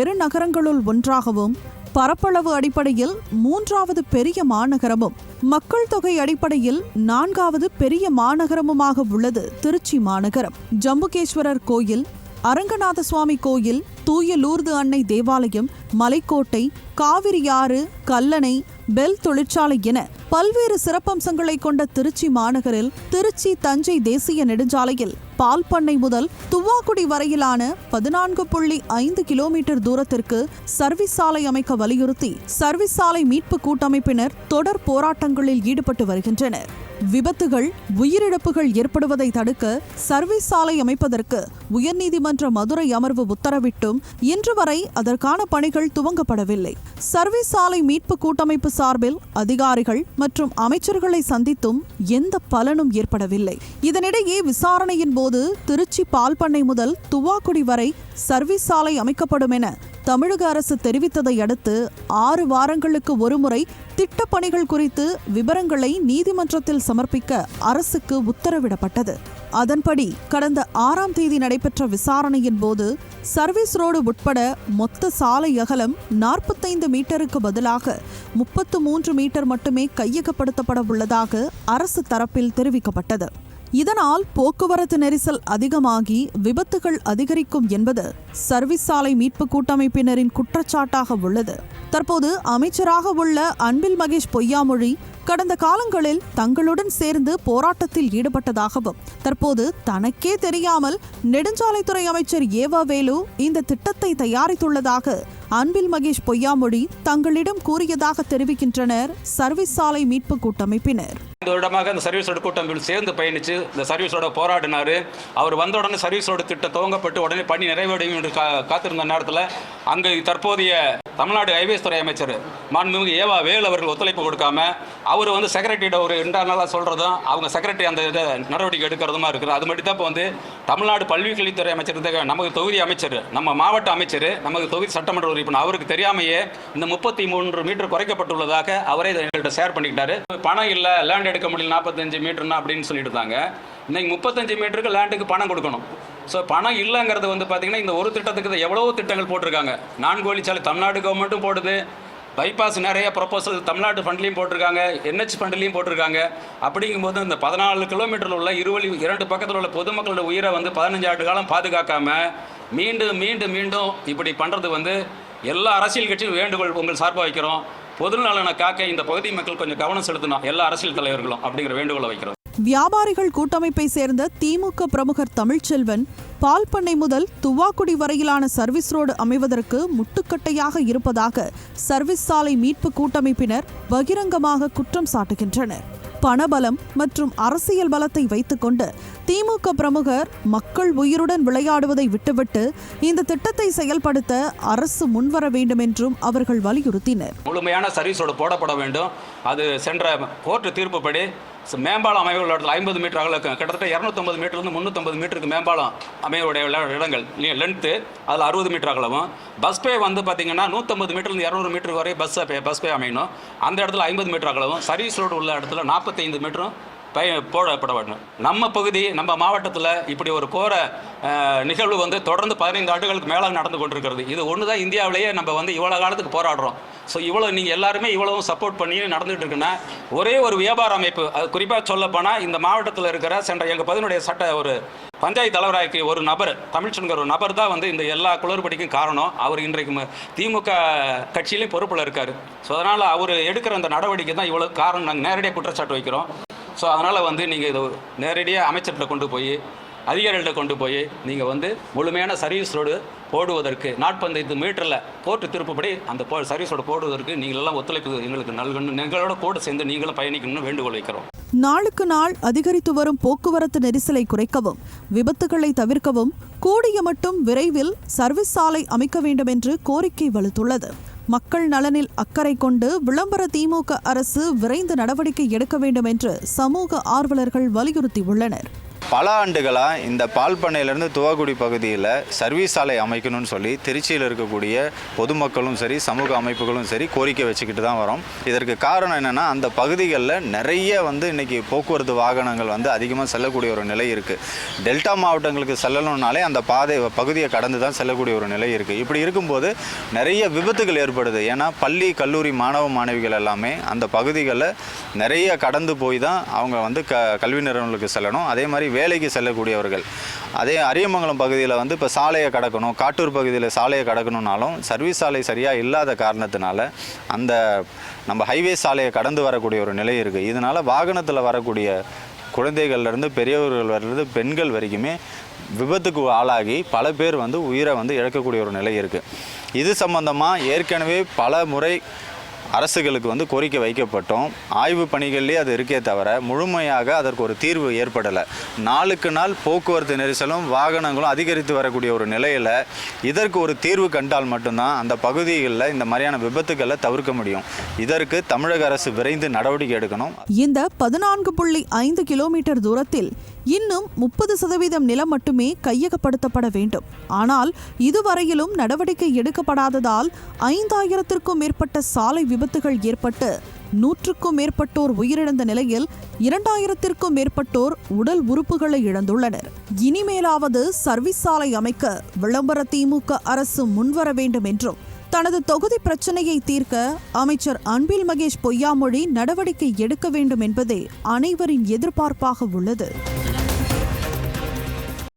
பெருநகரங்களுள் ஒன்றாகவும் பரப்பளவு அடிப்படையில் மூன்றாவது பெரிய மாநகரமும் மக்கள் தொகை அடிப்படையில் நான்காவது பெரிய மாநகரமுமாக உள்ளது திருச்சி மாநகரம். ஜம்புகேஸ்வரர் கோயில் அரங்கநாத சுவாமி கோயில் தூய லூர்து அன்னை தேவாலயம் மலைக்கோட்டை காவிரியாறு கல்லணை பெல் தொழிற்சாலை என பல்வேறு சிறப்பம்சங்களை கொண்ட திருச்சி மாநகரில் திருச்சி தஞ்சை தேசிய நெடுஞ்சாலையில் பால் பண்ணை முதல் துவாக்குடி வரையிலான பதினான்கு புள்ளி ஐந்து கிலோமீட்டர் தூரத்திற்கு சர்வீஸ் சாலை அமைக்க வலியுறுத்தி சர்வீஸ் சாலை மீட்பு கூட்டமைப்பினர் தொடர் போராட்டங்களில் ஈடுபட்டு வருகின்றனர். விபத்துகள் உயிரிழப்புகள் ஏற்படுவதை தடுக்க சர்வீஸ் சாலை அமைப்பதற்கு உயர்நீதிமன்ற மதுரை அமர்வு உத்தரவிட்டும். இன்று வரை அதற்கான பணிகள் துவங்கப்படவில்லை. சர்வீஸ் சாலை மீட்பு கூட்டமைப்பு சார்பில் அதிகாரிகள் மற்றும் அமைச்சர்களை சந்தித்தும் எந்த பலனும் ஏற்படவில்லை. இதனிடையே விசாரணையின் போது திருச்சி பால்பண்ணை முதல் துவாக்குடி வரை சர்வீஸ் சாலை அமைக்கப்படும் என தமிழக அரசு தெரிவித்ததை அடுத்து ஆறு வாரங்களுக்கு ஒருமுறை திட்டப்பணிகள் குறித்து விவரங்களை நீதிமன்றத்தில் சமர்ப்பிக்க அரசுக்கு உத்தரவிடப்பட்டது. அதன்படி கடந்த ஆறாம் தேதி நடைபெற்ற விசாரணையின் போது சர்வீஸ் ரோடு உட்பட மொத்த சாலை அகலம் நாற்பத்தைந்து மீட்டருக்கு பதிலாக முப்பத்து மூன்று மீட்டர் மட்டுமே கையகப்படுத்தப்பட உள்ளதாக அரசு தரப்பில் தெரிவிக்கப்பட்டது. இதனால் போக்குவரத்து நெரிசல் அதிகமாகி விபத்துகள் அதிகரிக்கும் என்பது சர்வீஸ் சாலை மீட்பு கூட்டமைப்பினரின் குற்றச்சாட்டாக உள்ளது. தற்போது அமைச்சராக உள்ள அன்பில் மகேஷ் பொய்யாமொழி கடந்த காலங்களில் தங்களுடன் சேர்ந்து போராட்டத்தில் ஈடுபட்டதாகவும் தற்போது தனக்கே தெரியாமல் நெடுஞ்சாலைத்துறை அமைச்சர் ஏவா வேலு இந்த திட்டத்தை தயாரித்துள்ளதாக அன்பில் மகேஷ் பொய்யாமொழி தங்களிடம் கூறியதாக தெரிவிக்கின்றனர். சர்வீஸ் சாலை மீட்பு கூட்டமைப்பினர். இந்த வருடமாக இந்த சர்வீஸோட கூட்டமைப்பில் சேர்ந்து பயணித்து இந்த சர்வீஸோட போராடினார். அவர் வந்த உடனே சர்வீஸோட திட்டம் துவங்கப்பட்டு உடனே பணி நிறைவடையும் என்று கா காத்திருந்த நேரத்தில் அங்கு தற்போதைய தமிழ்நாடு ஹைவேஸ் துறை அமைச்சர் மாண்புமிகு ஏவா வேல் அவர்கள் ஒத்துழைப்பு கொடுக்காம அவர் வந்து செக்ரட்டரியிட ஒரு இன்டர்னலாக சொல்கிறதும் அவங்க செக்ரட்டரி அந்த இதை நடவடிக்கை எடுக்கிறதுமா இருக்குது. அது மட்டும் தான் இப்போ வந்து தமிழ்நாடு பல்விக்கல்வித்துறை அமைச்சர் நமக்கு தொகுதி அமைச்சர் நம்ம மாவட்ட அமைச்சர் நமக்கு தொகுதி சட்டமன்ற உறுப்பினர் அவருக்கு தெரியாமையே இந்த முப்பத்தி மூன்று மீட்டர் குறைக்கப்பட்டுள்ளதாக அவரே இதை எங்கள்கிட்ட ஷேர் பண்ணிக்கிட்டாரு. பணம் இல்லை லேண்ட் எடுக்க முடியல நாற்பத்தஞ்சு மீட்டர்னா அப்படின்னு சொல்லிட்டு இருந்தாங்க. இன்னைக்கு முப்பத்தஞ்சு மீட்டருக்கு லேண்டுக்கு பணம் கொடுக்கணும். ஸோ பணம் இல்லைங்கிறது வந்து பார்த்தீங்கன்னா இந்த ஒரு திட்டத்துக்கு தான் எவ்வளவோ திட்டங்கள் போட்டிருக்காங்க. நான்கு வழிச்சாலை தமிழ்நாடு கவர்மெண்ட்டும் போடுது. பைபாஸ் நிறைய ப்ரொப்போசல் தமிழ்நாடு ஃபண்ட்லேயும் போட்டிருக்காங்க. என்ஹெச் ஃபண்ட்லேயும் போட்டிருக்காங்க. அப்படிங்கும்போது இந்த பதினாலு கிலோமீட்டரில் உள்ள இருவழி இரண்டு பக்கத்தில் உள்ள பொதுமக்களோட உயிரை வந்து பதினஞ்சு ஆண்டு காலம் பாதுகாக்காம மீண்டும் மீண்டும் மீண்டும் இப்படி பண்ணுறது வந்து எல்லா அரசியல் கட்சியும் வேண்டுகோள் உங்கள் சார்பாக வைக்கிறோம். பொது நலனை காக்க இந்த பகுதி மக்கள் கொஞ்சம் கவனம் செலுத்தணும். எல்லா அரசியல் தலைவர்களும் அப்படிங்கிற வேண்டுகோளை வைக்கிறோம். வியாபாரிகள் கூட்டமைப்பை சேர்ந்த திமுக பிரமுகர் தமிழ்ச்செல்வன் பால் பண்ணை முதல் துவாக்குடி வரையிலான சர்வீஸ் ரோடு அமைவதற்கு முட்டுக்கட்டையாக இருப்பதாக சர்வீஸ் சாலை மீட்பு கூட்டமைப்பினர் பகிரங்கமாக குற்றம் சாட்டுகின்றனர். பணபலம் மற்றும் அரசியல் பலத்தை வைத்துக்கொண்டு திமுக பிரமுகர் மக்கள் உயிருடன் விளையாடுவதை விட்டுவிட்டு இந்த திட்டத்தை செயல்படுத்த அரசு முன்வர வேண்டும் என்றும் அவர்கள் வலியுறுத்தினர். முழுமையான சர்வீஸ் ரோடு போடப்பட வேண்டும். அது சென்ற கோர்ட்டு தீர்ப்புப்படி மேம்பாலம் அமைய இடத்துல ஐம்பது மீட்டர் அகல கிட்டத்தட்ட இரநூத்தம்பது மீட்டர்லேருந்து முந்நூற்றம்பது மீட்டருக்கு மேம்பாலம் அமைவுடைய இட- இடங்கள் லென்த்து அதில் அறுபது மீட்டர் அகலவும். பஸ் பே வந்து பார்த்தீங்கன்னா நூற்றம்பது மீட்டர்லேருந்து இரநூறு மீட்டர் வரை பஸ் பே பஸ் பே அமையணும். அந்த இடத்துல ஐம்பது மீட்டர் அகலவும். சர்வீஸ் ரோடு உள்ள இடத்துல நாற்பத்தைந்து மீட்டரும் பய போடப்பட வேண்டும் நம்ம பகுதி நம்ம மாவட்டத்தில் இப்படி ஒரு கோர நிகழ்வு வந்து தொடர்ந்து பதினைந்து ஆண்டுகளுக்கு மேலாக நடந்து கொண்டிருக்கிறது. இது ஒன்று தான் இந்தியாவிலேயே நம்ம வந்து இவ்வளோ காலத்துக்கு போராடுறோம். ஸோ இவ்வளோ நீங்கள் எல்லாருமே இவ்வளவும் சப்போர்ட் பண்ணி நடந்துகிட்டு இருக்குன்னா ஒரே ஒரு வியாபார அமைப்பு அது குறிப்பாக சொல்லப்போனால் இந்த மாவட்டத்தில் இருக்கிற சென்ற எங்கள் பதினுடைய சட்ட ஒரு பஞ்சாயத்து தலைவராக ஒரு நபர் தமிழ்ச்சன்கிற ஒரு நபர் தான் வந்து இந்த எல்லா குளறுபடிக்கும் காரணம். அவர் இன்றைக்கு திமுக கட்சியிலையும் பொறுப்பில் இருக்கார். ஸோ அதனால் அவர் எடுக்கிற அந்த நடவடிக்கை தான் இவ்வளோ காரணம். நாங்கள் நேரடியாக குற்றச்சாட்டு வைக்கிறோம். ஸோ அதனால் வந்து நீங்கள் இது நேரடியாக அமைச்சர்கிட்ட கொண்டு போய் அதிகாரிகள்ட்ட கொண்டு போய் நீங்கள் வந்து முழுமையான சர்வீஸ் ரோடு போடுவதற்கு நாற்பத்தைந்து மீட்டரில் கோர்ட்டு திருப்புப்படி அந்த போ சர்வீஸ் ரோடு போடுவதற்கு நீங்களெல்லாம் ஒத்துழைப்பு எங்களுக்கு நல்கணும். எங்களோட கூட சேர்ந்து நீங்களும் பயணிக்கணும்னு வேண்டுகோள் வைக்கிறோம். நாளுக்கு நாள் அதிகரித்து வரும் போக்குவரத்து நெரிசலை குறைக்கவும் விபத்துகளை தவிர்க்கவும் கூடிய மட்டும் விரைவில் சர்வீஸ் சாலை அமைக்க வேண்டும் என்று கோரிக்கை வலுத்துள்ளது. மக்கள் நலனில் அக்கறை கொண்டு விளம்பர திமுக அரசு விரைந்து நடவடிக்கை எடுக்க வேண்டும் என்று சமூக ஆர்வலர்கள் வலியுறுத்தியுள்ளனர். பல ஆண்டுகளாக இந்த பால் பண்ணையிலேருந்து துவாக்குடி பகுதியில் சர்வீஸ் சாலை அமைக்கணும்னு சொல்லி திருச்சியில் இருக்கக்கூடிய பொதுமக்களும் சரி சமூக அமைப்புகளும் சரி கோரிக்கை வச்சுக்கிட்டு தான் வரோம். இதற்கு காரணம் என்னென்னா அந்த பகுதிகளில் நிறைய வந்து இன்றைக்கி போக்குவரத்து வாகனங்கள் வந்து அதிகமாக செல்லக்கூடிய ஒரு நிலை இருக்குது டெல்டா மாவட்டங்களுக்கு செல்லணும்னாலே அந்த பாதை பகுதியை கடந்து தான் செல்லக்கூடிய ஒரு நிலை இருக்குது இப்படி இருக்கும்போது நிறைய விபத்துகள் ஏற்படுது. ஏன்னா பள்ளி கல்லூரி மாணவ மாணவிகள் எல்லாமே அந்த பகுதிகளில் நிறைய கடந்து போய் தான் அவங்க வந்து க கல்வி நிறுவனங்களுக்கு செல்லணும். அதே மாதிரி வேலைக்கு செல்லக்கூடியவர்கள். அதே அரியமங்கலம் பகுதியில் வந்து இப்போ சாலையை கடக்கணும் காட்டூர் பகுதியில் சாலையை கடக்கணும்னாலும் சர்வீஸ் சாலை சரியாக இல்லாத காரணத்தினால அந்த நம்ம ஹைவே சாலையை கடந்து வரக்கூடிய ஒரு நிலை இருக்குது இதனால் வாகனத்தில் வரக்கூடிய குழந்தைகள்லேருந்து பெரியவர்கள் வர்றது பெண்கள் வரைக்குமே விபத்துக்கு ஆளாகி பல பேர் வந்து உயிரை வந்து இழக்கக்கூடிய ஒரு நிலை இருக்குது இது சம்பந்தமாக ஏற்கனவே பல முறை அரசுகளுக்கு வந்து கோரிக்கை வைக்கப்பட்டோம். ஆய்வு பணிகள்லேயே அது இருக்கே தவிர முழுமையாக அதற்கு ஒரு தீர்வு ஏற்படலை. நாளுக்கு நாள் போக்குவரத்து நெரிசலும் வாகனங்களும் அதிகரித்து வரக்கூடிய ஒரு நிலையில் இதற்கு ஒரு தீர்வு கண்டால் மட்டும்தான் அந்த பகுதிகளில் இந்த மாதிரியான விபத்துக்களை தவிர்க்க முடியும். இதற்கு தமிழக அரசு விரைந்து நடவடிக்கை எடுக்கணும். இந்த பதினான்கு புள்ளி ஐந்து கிலோமீட்டர் தூரத்தில் இன்னும் முப்பது சதவீதம் நிலம் மட்டுமே கையகப்படுத்தப்பட வேண்டும். ஆனால் இதுவரையிலும் நடவடிக்கை எடுக்கப்படாததால் ஐந்தாயிரத்திற்கும் மேற்பட்ட சாலை விபத்துகள் ஏற்பட்டு நூற்றுக்கும் மேற்பட்டோர் உயிரிழந்த நிலையில் இரண்டாயிரத்திற்கும் மேற்பட்டோர் உடல் உறுப்புகளை இழந்துள்ளனர். இனிமேலாவது சர்வீஸ் சாலை அமைக்க விளம்பர திமுக அரசு முன்வர வேண்டும் என்றும் தனது தொகுதி பிரச்சனையை தீர்க்க அமைச்சர் அன்பில் மகேஷ் பொய்யாமொழி நடவடிக்கை எடுக்க வேண்டும் என்பதே அனைவரின் எதிர்பார்ப்பாக உள்ளது.